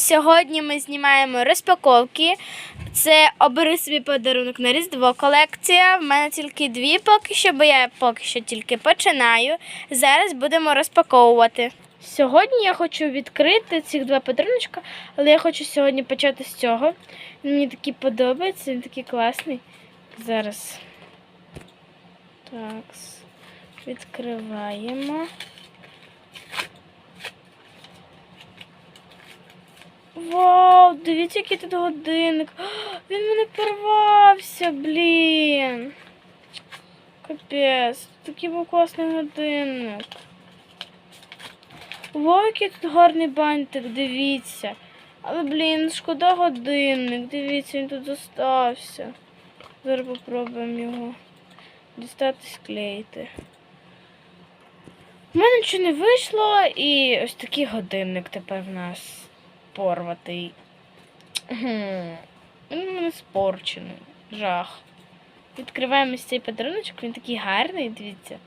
Сьогодні ми знімаємо розпаковки. Це обери собі подарунок на Різдво колекція. В мене тільки дві поки що, бо я поки що тільки починаю. Зараз будемо розпаковувати. Сьогодні я хочу відкрити цих два подаруночка, але я хочу сьогодні почати з цього. Мені такий подобається, він такий класний. Зараз. Так. Відкриваємо. Вау, дивіться, який тут годинник. Він мене порвався, блін. Капець, такий був класний годинник. Вау, який тут гарний бантик, дивіться. Але, блін, шкода годинник. Дивіться, він тут зостався. Зараз попробуємо його дістати, склеїти. У мене нічого не вийшло, і ось такий годинник тепер в нас порватий. Він у мене спорчений. Жах. Відкриваємо цей подаруночок, він такий гарний, дивіться.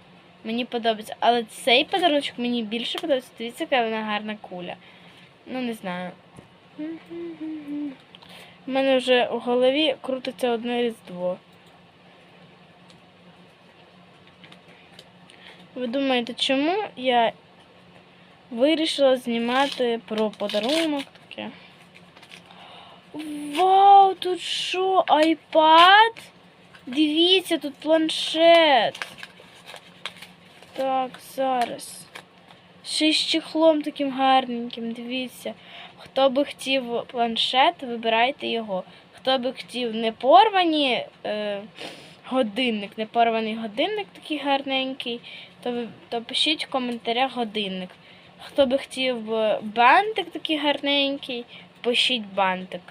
Мені подобається. Але цей подаруночок мені більше подобається. Дивіться, яка вона гарна куля. Ну, не знаю. У мене вже у голові крутиться одне різдво. Ви думаєте, чому я вирішила знімати про подарунок таке? Вау, тут що, айпад? Дивіться, тут планшет. Так, зараз. Ще з чехлом таким гарненьким, дивіться. Хто би хотів планшет, вибирайте його. Хто би хотів не порвані е, годинник, не порваний годинник такий гарненький, то, то пишіть в коментарях годинник. Хто би хотів е, бантик такий гарненький, пишіть бантик.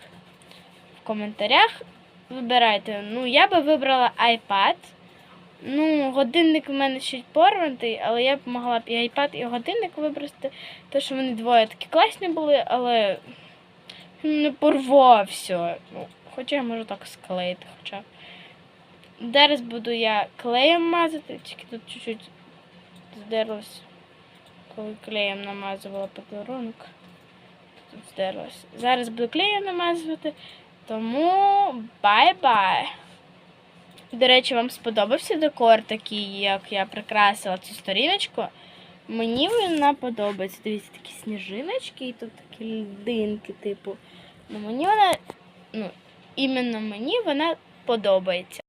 В коментарях вибирайте. Ну, я би вибрала iPad. Ну, годинник в мене чуть порваний, але я б могла б і iPad, і годинник вибрати. Тому що вони двоє такі класні були, але не порвався. Ну, хоча я можу так склеїти хоча. Зараз буду я клеєм мазати, тільки тут чуть-чуть здерлось, коли клеєм намазувала подарунок. Тут здерлось. Зараз буду клеєм намазувати, тому бай-бай! До речі, вам сподобався декор такий, як я прикрасила цю сторіночку. Мені вона подобається. Дивіться, такі сніжиночки і тут такі льдинки, типу. Ну, мені вона, ну, іменно мені вона подобається.